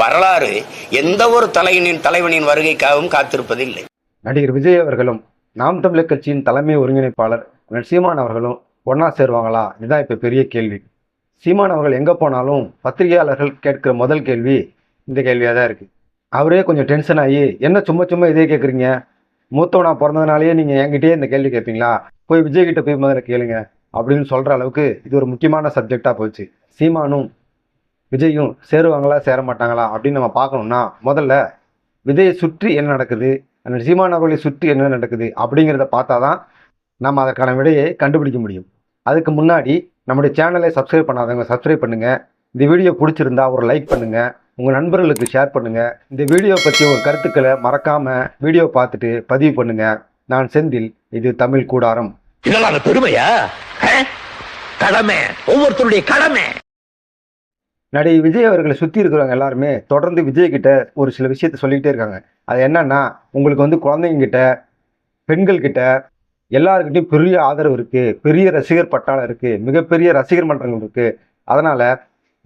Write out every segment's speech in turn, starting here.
வரலாறு எந்த ஒரு தலைவனின் தலைவனின் வருகைக்காகவும் காத்திருப்பதில்லை. நடிகர் விஜய் அவர்களும் நாம் தமிழர் கட்சியின் தலைமை ஒருங்கிணைப்பாளர் சீமான் அவர்களும் ஒன்றா சேருவாங்களா? இதுதான் இப்போ பெரிய கேள்வி. சீமான் அவர்கள் எங்கே போனாலும் பத்திரிகையாளர்கள் கேட்கிற முதல் கேள்வி இந்த கேள்வியாக தான் இருக்குது அவரே கொஞ்சம் டென்ஷன் ஆகி என்ன சும்மா சும்மா இதே கேட்குறீங்க மூத்தவனா பிறந்ததுனாலேயே நீங்கள் என்கிட்டயே இந்த கேள்வி கேட்பீங்களா போய் விஜய் கிட்ட போய் முதல்ல கேளுங்க. அப்படின்னு சொல்கிற அளவுக்கு இது ஒரு முக்கியமான சப்ஜெக்டாக போச்சு. சீமானும் விஜயும் சேருவாங்களா சேர மாட்டாங்களா அப்படின்னு நம்ம பார்க்கணும்னா முதல்ல விஜயை சுற்றி என்ன நடக்குது அந்த சீமான் அவர்களை சுற்றி என்ன நடக்குது அப்படிங்கிறத பார்த்தா தான் நம்ம அதற்கான விடையை கண்டுபிடிக்க முடியும். அதுக்கு முன்னாடி நம்முடைய சேனலை சப்ஸ்கிரைப் பண்ணாதவங்க சப்ஸ்கிரைப் பண்ணுங்கள் இந்த வீடியோ பிடிச்சிருந்தா ஒரு லைக் பண்ணுங்கள் உங்கள் நண்பர்களுக்கு ஷேர் பண்ணுங்கள் இந்த வீடியோ பற்றி உங்கள் கருத்துக்களை மறக்காமல் வீடியோ பார்த்துட்டு பதிவு பண்ணுங்கள் நான் செந்தில் இது தமிழ் கூடாரம். இதெல்லாம் பெருமையா? கடமை. ஒவ்வொருத்தருடைய கடமை. நடிகை விஜய் அவர்களை சுற்றி இருக்கிறவங்க எல்லாருமே தொடர்ந்து விஜய் கிட்ட ஒரு சில விஷயத்த சொல்லிக்கிட்டே இருக்காங்க. அது என்னன்னா உங்களுக்கு வந்து குழந்தைங்க பெண்கள்கிட்ட எல்லாருக்கிட்டையும் பெரிய ஆதரவு இருக்குது பெரிய ரசிகர் பட்டாளம் இருக்குது மிகப்பெரிய ரசிகர் மன்றங்கள் இருக்குது அதனால்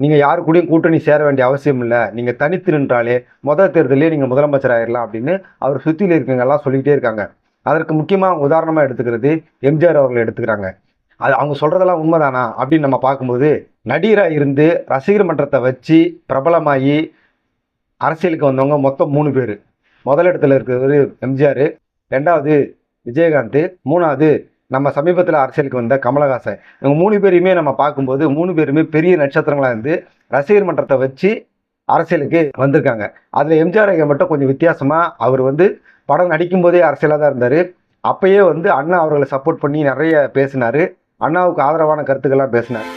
நீங்கள் யாரு கூடயும் கூட்டணி சேர வேண்டிய அவசியம் இல்லை. நீங்கள் தனித்து நின்றாலே முதல் தேர்தலே நீங்கள் முதலமைச்சர் ஆயிடலாம் அப்படின்னு அவர் சுற்றியில் இருக்கவங்கெல்லாம் சொல்லிக்கிட்டே இருக்காங்க. அதற்கு முக்கியமாக உதாரணமாக எடுத்துக்கிறது எம்ஜிஆர் அவர்கள் எடுத்துக்கிறாங்க. அது அவங்க சொல்கிறதெல்லாம் உண்மைதானா அப்படின்னு நம்ம பார்க்கும்போது நடிகராக இருந்து ரசிகர் மன்றத்தை வச்சு பிரபலமாகி அரசியலுக்கு வந்தவங்க மொத்தம் மூணு பேர். முதல் இடத்துல இருக்கிறவர் எம்ஜிஆர் ரெண்டாவது விஜயகாந்த் மூணாவது நம்ம சமீபத்தில் அரசியலுக்கு வந்த கமலஹாசன். இவங்க மூணு பேரையுமே நம்ம பார்க்கும்போது மூணு பேருமே பெரிய நட்சத்திரங்களாக இருந்து ரசிகர் மன்றத்தை வச்சு அரசியலுக்கு வந்திருக்காங்க. அதில் எம்ஜிஆர் ஐயா மட்டும் கொஞ்சம் வித்தியாசமாக அவர் வந்து படம் நடிக்கும் போதே அரசியலாக தான் இருந்தார். அப்பயே வந்து அண்ணா அவர்களை சப்போர்ட் பண்ணி நிறைய பேசினார். அண்ணாவுக்கு ஆதரவான கருத்துக்கள்லாம் பேசினார்.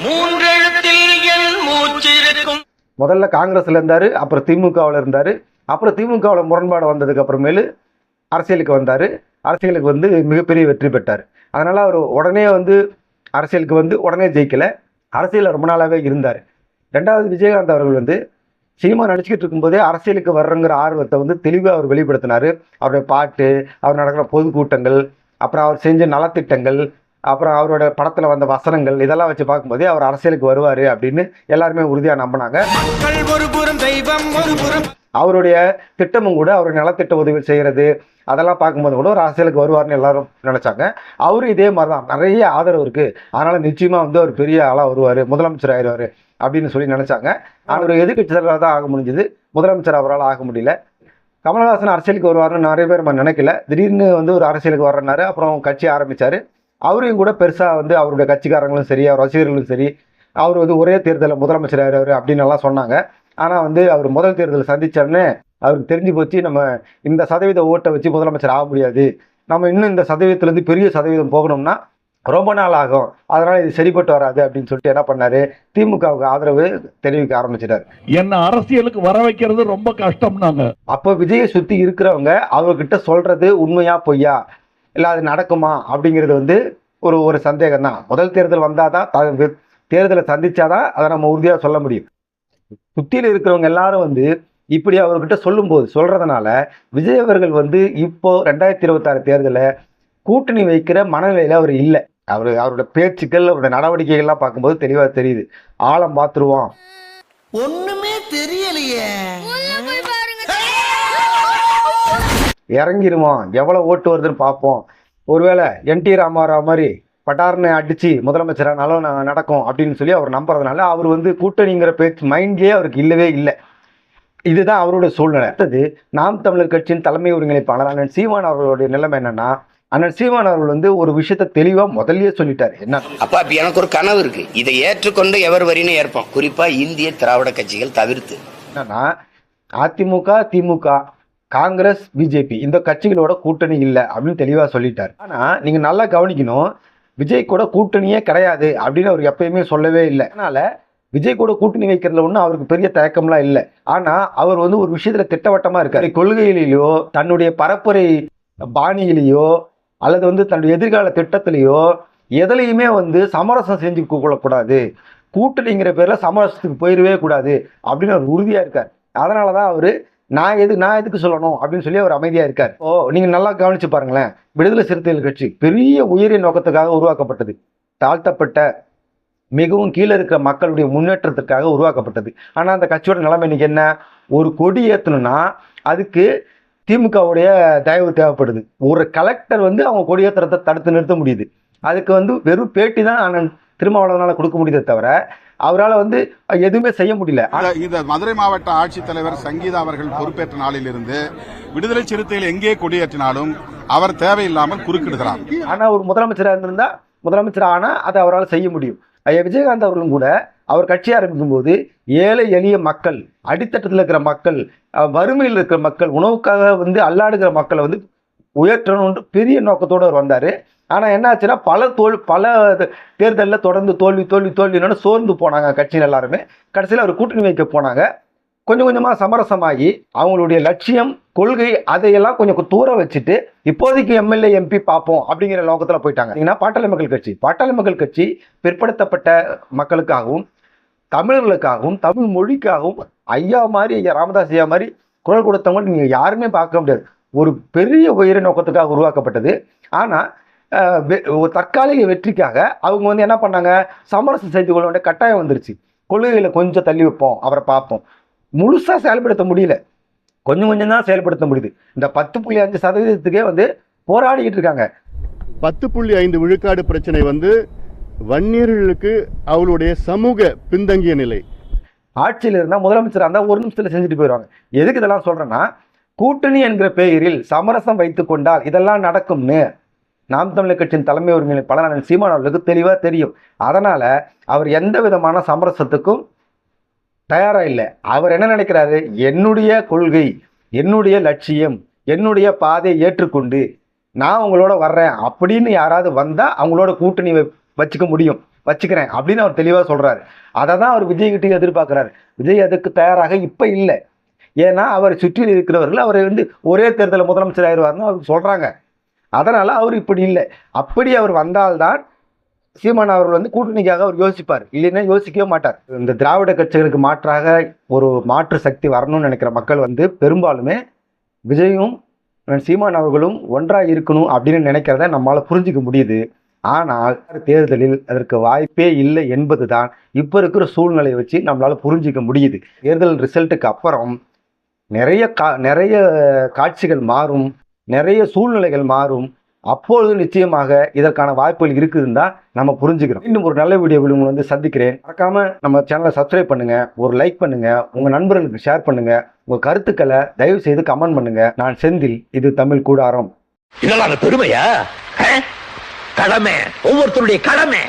முதல்ல காங்கிரஸில் இருந்தார் அப்புறம் திமுகவில் இருந்தார் அப்புறம் திமுகவில் முரண்பாடு வந்ததுக்கு அப்புறமேலு அரசியலுக்கு வந்தார். அரசியலுக்கு வந்து மிகப்பெரிய வெற்றி பெற்றார். அதனால் அவர் உடனே வந்து அரசியலுக்கு வந்து உடனே ஜெயிக்கலை. அரசியலில் ரொம்ப நாளாகவே இருந்தார். ரெண்டாவது விஜயகாந்த் அவர்கள் வந்து சினிமா நடிச்சுக்கிட்டு இருக்கும்போதே அரசியலுக்கு வர்றங்கிற ஆர்வத்தை வந்து தெளிவாக அவர் வெளிப்படுத்தினார். அவருடைய பாட்டு அவர் நடக்கிற பொதுக்கூட்டங்கள் அப்புறம் அவர் செஞ்ச நலத்திட்டங்கள் அப்புறம் அவரோட படத்தில் வந்த வசனங்கள் இதெல்லாம் வச்சு பார்க்கும்போதே அவர் அரசியலுக்கு வருவார் அப்படின்னு எல்லாருமே உறுதியாக நம்பினாங்க. ஒரு அவருடைய திட்டமும் கூட அவர் நலத்திட்ட உதவி செய்கிறது அதெல்லாம் பார்க்கும்போது கூட ஒரு அரசியலுக்கு வருவார்னு எல்லாரும் நினைச்சாங்க. அவரும் இதே மாதிரி தான் நிறைய ஆதரவு இருக்கு. அதனால நிச்சயமா வந்து அவர் பெரிய ஆளா வருவார் முதலமைச்சர் ஆயிடுவார் அப்படின்னு சொல்லி நினைச்சாங்க. அவர் எதிர்கட்சி தலைவராக தான் ஆக முடிஞ்சது. முதலமைச்சர் அவரால் ஆக முடியல. கமலஹாசன் அரசியலுக்கு வருவார்னு நிறைய பேர் நம்ம நினைக்கல. திடீர்னு வந்து ஒரு அரசியலுக்கு வர்றாரு அப்புறம் கட்சி ஆரம்பிச்சாரு. அவரையும் கூட பெருசா வந்து அவருடைய கட்சிக்காரங்களும் சரி அவர் ரசிகர்களும் சரி அவர் வந்து ஒரே தேர்தலில் முதலமைச்சர் ஆயிடுவார் அப்படின்னு எல்லாம் சொன்னாங்க. ஆனால் வந்து அவர் முதல் தேர்தல் சந்திச்சோடனே அவருக்கு தெரிஞ்சு போச்சு நம்ம இந்த சதவீத ஓட்டை வச்சு முதலமைச்சர் ஆக முடியாது. நம்ம இன்னும் இந்த சதவீதத்துலேருந்து பெரிய சதவீதம் போகணும்னா ரொம்ப நாள் ஆகும். அதனால இது சரிப்பட்டு வராது அப்படின்னு சொல்லிட்டு என்ன பண்ணாரு? திமுகவுக்கு ஆதரவு தெரிவிக்க ஆரம்பிச்சிட்டாரு. என்ன அரசியலுக்கு வர வைக்கிறது ரொம்ப கஷ்டம்னாங்க. அப்போ விஜயை சுற்றி இருக்கிறவங்க அவர்கிட்ட சொல்றது உண்மையா பொய்யா? இல்லை அது நடக்குமா அப்படிங்கிறது வந்து ஒரு ஒரு சந்தேகம் தான் முதல் தேர்தல் வந்தாதான் த- வி- தேர்தலை சந்திச்சாதான் அதை நம்ம உறுதியாக சொல்ல முடியும். சுற்றியில் இருக்கிறவங்க எல்லாரும் வந்து இப்படி அவர்கிட்ட சொல்லும்போது சொல்றதுனால விஜய் அவர்கள் வந்து இப்போ ரெண்டாயிரத்தி இருபத்தாறு தேர்தலில் கூட்டணி வைக்கிற மனநிலையில அவர் இல்லை. அவர் அவரோட பேச்சுக்கள் அவருடைய நடவடிக்கைகள்லாம் பார்க்கும்போது தெளிவாக தெரியுது. ஆழம் பார்த்துருவோம். ஒண்ணுமே தெரியலையே. இறங்கிடுவோம் எவ்வளோ ஓட்டு வருதுன்னு பார்ப்போம். ஒருவேளை என்டி ராமாராவ் மாதிரி பட்டார்னு அடிச்சு முதலமைச்சரானாலும் ந- நடக்கும் அப்படின்னு சொல்லி அவர் நம்புறதுனால அவர் வந்து கூட்டணிங்கிற பேச்சு மைண்ட்லேயே அவருக்கு இல்லவே இல்லை. இதுதான் அவருடைய சூழ்நிலை. அடுத்தது நாம் தமிழர் கட்சியின் தலைமை ஒருங்கிணைப்பாளர் அண்ணன் சீமான் அவர்களுடைய நிலைமை என்னன்னா அண்ணன் சீமான் அவர்கள் வந்து ஒரு விஷயத்த தெளிவா முதல்லயே சொல்லிட்டாரு. என்ன? அப்பா இப்ப எனக்கு ஒரு கனவு இருக்கு. இதை ஏற்றுக்கொண்டு எவர் வரின்னு ஏற்போம். குறிப்பா இந்திய திராவிட கட்சிகள் தவிர்த்து. என்னன்னா அதிமுக திமுக காங்கிரஸ் பிஜேபி இந்த கட்சிகளோட கூட்டணி இல்லை அப்படின்னு தெளிவாக சொல்லிட்டார். ஆனால் நீங்கள் நல்லா கவனிக்கணும் விஜய் கூட கூட்டணியே கிடையாது அப்படின்னு அவர் எப்பயுமே சொல்லவே இல்லை. அதனால் விஜய் கூட கூட்டணி வைக்கிறதுல ஒன்றும் அவருக்கு பெரிய தயக்கம்லாம் இல்லை. ஆனால் அவர் வந்து ஒரு விஷயத்தில் திட்டவட்டமாக இருக்கார். கொள்கையிலேயோ தன்னுடைய பரப்புரை பாணியிலேயோ அல்லது வந்து தன்னுடைய எதிர்கால திட்டத்திலேயோ எதுலையுமே வந்து சமரசம் செஞ்சு கொள்ளக்கூடாது. கூட்டணிங்கிற பேரில் சமரசத்துக்கு போயிடவே கூடாது அப்படின்னு அவர் உறுதியாக இருக்கார். அதனால தான் அவர் நான் எது நான் எதுக்கு சொல்லணும் அப்படின்னு சொல்லி அவர் அமைதியாக இருக்கார். ஓ நீங்கள் நல்லா கவனிச்சு பாருங்களேன். விடுதலை சிறுத்தைகள் கட்சி பெரிய உயரிய நோக்கத்துக்காக உருவாக்கப்பட்டது. தாழ்த்தப்பட்ட மிகவும் கீழே இருக்கிற மக்களுடைய முன்னேற்றத்திற்காக உருவாக்கப்பட்டது. ஆனால் அந்த கட்சியோட நிலைமை இன்றைக்கி என்ன? ஒரு கொடி ஏற்றணும்னா அதுக்கு திமுகவுடைய தயவு தேவைப்படுது. ஒரு கலெக்டர் வந்து அவங்க கொடியேற்றத்தை தடுத்து நிறுத்த முடியுது. அதுக்கு வந்து வெறும் பேட்டி தான் அண்ணன் திருமாவளவனால் கொடுக்க முடியுதே தவிர அவரால் வந்து எதுவுமே செய்ய முடியல. இந்த- மதுரை மாவட்ட ஆட்சித்தலைவர் சங்கீதா அவர்கள் பொறுப்பேற்ற நாளிலிருந்து விடுதலை சிறுத்தைகள் எங்கே கொடியேற்றினாலும் அவர் தேவையில்லாமல் குறுக்கிடுகிறார். ஆனால் ஒரு முதலமைச்சராக இருந்திருந்தா முதலமைச்சர் ஆனால் அதை அவரால் செய்ய முடியும். ஐயா விஜயகாந்த் அவர்களும் கூட அவர் கட்சி ஆரம்பிக்கும் போது ஏழை எளிய மக்கள் அடித்தட்டத்தில் இருக்கிற மக்கள் வறுமையில் இருக்கிற மக்கள் உணவுக்காக வந்து அல்லாடுகிற மக்களை வந்து உயர்த்தணும்னு பெரிய நோக்கத்தோடு அவர் வந்தார். ஆனால் என்னாச்சுன்னா பல தோல் பல தேர்தலில் தொடர்ந்து தோல்வி தோல்வி தோல்வின்னு சோர்ந்து போனாங்க கட்சியில் எல்லாருமே. கடைசியில் அவர் கூட்டணி வைக்க போனாங்க. கொஞ்சம் கொஞ்சமாக சமரசமாகி அவங்களுடைய லட்சியம் கொள்கை அதையெல்லாம் கொஞ்சம் தூர வச்சுட்டு இப்போதைக்கு எம்எல்ஏ எம்பி பார்ப்போம் அப்படிங்கிற நோக்கத்தில் போயிட்டாங்க. ஏன்னா பாட்டாளி மக்கள் கட்சி. பாட்டாளி மக்கள் கட்சி பிற்படுத்தப்பட்ட மக்களுக்காகவும் தமிழர்களுக்காகவும் தமிழ் மொழிக்காகவும் ஐயா மாதிரி ஐயா ராமதாஸ் ஐயா மாதிரி குரல் கொடுத்தவங்க நீங்கள் யாருமே பார்க்க முடியாது. ஒரு பெரிய உயிர நோக்கத்துக்காக உருவாக்கப்பட்டது. ஆனால் ஒரு தற்காலிக வெற்றிக்காக அவங்க வந்து என்ன பண்ணாங்க? சமரசம் செய்து கொள்ள வேண்டிய கட்டாயம் வந்துருச்சு. கொள்கைகளை கொஞ்சம் தள்ளி வைப்போம். அவரை பார்ப்போம். முழுசாக செயல்படுத்த முடியல. கொஞ்சம் கொஞ்சம் தான் செயல்படுத்த முடியுது. இந்த பத்து புள்ளி அஞ்சு சதவீதத்துக்கே வந்து போராடிக்கிட்டு இருக்காங்க. பத்து புள்ளி ஐந்து விழுக்காடு பிரச்சனை வந்து வன்னியர்களுக்கு அவளுடைய சமூக பின்தங்கிய நிலை. ஆட்சியில் இருந்தால் முதலமைச்சராக இருந்தால் ஒரு நிமிஷத்தில் செஞ்சுட்டு போயிடுவாங்க எதுக்கு இதெல்லாம் சொல்கிறேன்னா கூட்டணி என்கிற பெயரில் சமரசம் வைத்து கொண்டால் இதெல்லாம் நடக்கும்னு நாம் தமிழர் கட்சியின் தலைமை ஒருங்கிணை பலனாளர் சீமான் அவர்களுக்கு தெளிவாக தெரியும். அதனால் அவர் எந்த விதமான சமரசத்துக்கும் தயாராக இல்லை. அவர் என்ன நினைக்கிறாரு? என்னுடைய கொள்கை என்னுடைய லட்சியம் என்னுடைய பாதையை ஏற்றுக்கொண்டு நான் உங்களோட வர்றேன். அப்படின்னு யாராவது வந்தால் அவங்களோட கூட்டணி வச்சுக்க முடியும். வச்சுக்கிறேன் அப்படின்னு அவர் தெளிவாக சொல்கிறாரு அதை தான் அவர் விஜய் எதிர்பார்க்குறாரு. விஜய் அதுக்கு தயாராக இப்போ இல்லை. ஏன்னா அவர் சுற்றில் இருக்கிறவர்கள் அவரை வந்து ஒரே தேர்தலில் முதலமைச்சர் ஆயிடுவார்னு அவர் சொல்கிறாங்க அதனால் அவர் இப்படி இல்லை. அப்படி அவர் வந்தால்தான் சீமான் அவர்கள் வந்து கூட்டணிக்காக அவர் யோசிப்பார். இல்லைன்னா யோசிக்கவே மாட்டார். இந்த திராவிட கட்சிகளுக்கு மாற்றாக ஒரு மாற்று சக்தி வரணும்னு நினைக்கிற மக்கள் வந்து பெரும்பாலுமே விஜயும் சீமான் அவர்களும் ஒன்றாக இருக்கணும் அப்படின்னு நினைக்கிறத நம்மளால் புரிஞ்சிக்க முடியுது. ஆனால் தேர்தலில் அதற்கு வாய்ப்பே இல்லை என்பது தான் இப்போ இருக்கிற சூழ்நிலையை வச்சு நம்மளால் புரிஞ்சிக்க முடியுது. தேர்தல் ரிசல்ட்டுக்கு அப்புறம் நிறைய கா நிறைய காட்சிகள் மாறும். நிறைய சூழ்நிலைகள் மாறும். அப்பொழுது நிச்சயமாக இதற்கான வாய்ப்புகள் இருக்குதுன்னு தான் நம்ம புரிஞ்சுக்கிறோம். இன்னும் ஒரு நல்ல வீடியோவில் உங்களை வந்து சந்திக்கிறேன். மறக்காம நம்ம சேனலை சப்ஸ்கிரைப் பண்ணுங்க. ஒரு லைக் பண்ணுங்க. உங்க நண்பர்களுக்கு ஷேர் பண்ணுங்க. உங்க கருத்துக்களை தயவு செய்து கமெண்ட் பண்ணுங்க. நான் செந்தில் இது தமிழ் கூடாரம். இதெல்லாம் பெருமையா? கடமை. ஒவ்வொருத்தருடைய கடமை.